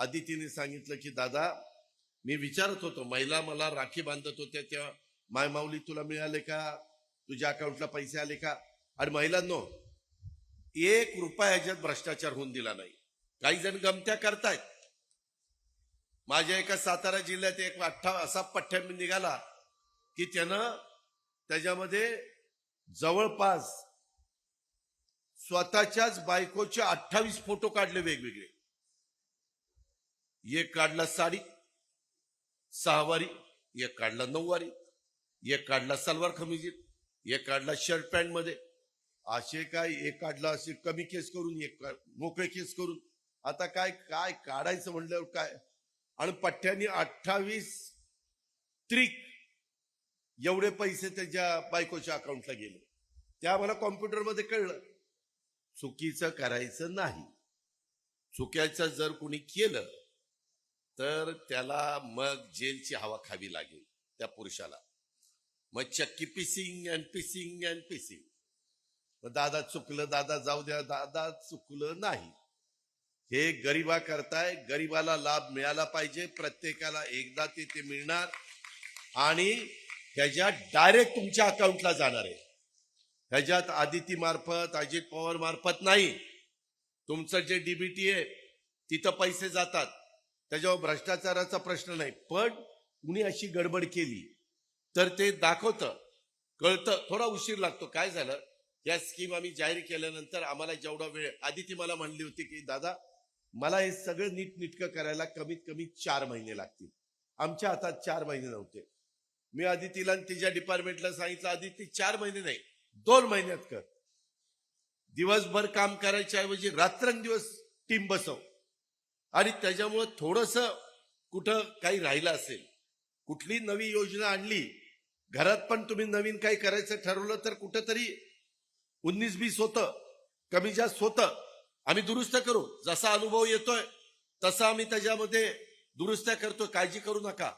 आदितीने सांगितलं की दादा मी विचारत होतो महिला मला राखी बांधत होत्या तेव्हा माय माऊली तुला मिळाले का? तुझ्या अकाउंटला पैसे आले का? आणि महिलांनो एक रुपया ह्याच्यात भ्रष्टाचार होऊन दिला नाही. काही जण गमत्या करतायत. माझ्या एका सातारा जिल्ह्यात एक अठ्ठा असा पठ्ठ्या निघाला की त्यानं त्याच्यामध्ये जवळपास स्वतःच्याच बायकोचे अठ्ठावीस फोटो काढले वेगवेगळे. एक काढला साडी सहावारी एक काढला नऊवारी एक काढला सलवार खमिजीत एक काढला शर्ट पॅन्टमध्ये. असे काय एक काढला असे कमी केस करून एक मोकळे केस करून. आता काय काय काढायचं म्हणल्यावर काय? आणि पठ्ठ्यानी अठ्ठावीस त्रिक एवढे पैसे त्याच्या बायकोच्या अकाउंटला गेले. ते मला कॉम्प्युटरमध्ये कळलं. चुकीचं करायचं नाही. चुक्याचं जर कुणी केलं तर त्याला मग जेलची हवा खावी लागेल त्या पुरुषाला. मग चक्की पिसिंग अँड पिसिंग अँड पिसिंग. मग दादा चुकलं दादा जाऊ द्या दादा चुकलं नाही. हे गरिबा करताय गरिबाला लाभ मिळाला पाहिजे प्रत्येकाला एकदा ते ते मिळणार. आणि ह्याच्यात डायरेक्ट तुमच्या अकाउंटला जाणार आहे. ह्याच्यात आदिती मार्फत अजित पवार मार्फत नाही. तुमचं जे डीबीटी आहे तिथं पैसे जातात. त्याच्यावर भ्रष्टाचाराचा प्रश्न नाही. पण कुणी अशी गडबड केली तर ते दाखवतं कळतं थोडा उशीर लागतो. काय झालं? या स्कीम आम्ही जाहीर केल्यानंतर आम्हाला जेवढा वेळ आधी ती मला म्हणली होती की दादा मला हे सगळं नीटनिटकं करायला कमीत कमी चार महिने लागतील. आमच्या हातात चार महिने नव्हते. मी आधी तिला तिच्या डिपार्टमेंटला सांगितलं आधी ती चार महिने नाही दोन महिन्यात कर. दिवसभर काम करायच्या ऐवजी रात्रंदिवस टीम बसव. आणि त्याच्यामुळं थोडस कुठं काही राहिलं असेल. कुठली नवी योजना आणली घरात पण तुम्ही नवीन काही करायचं ठरवलं तर कुठंतरी उन्नीस बीस होतं कमी जास्त होतं. आम्ही दुरुस्त करू जसा अनुभव येतोय तसा आम्ही त्याच्यामध्ये दुरुस्त्या करतो काळजी करू नका.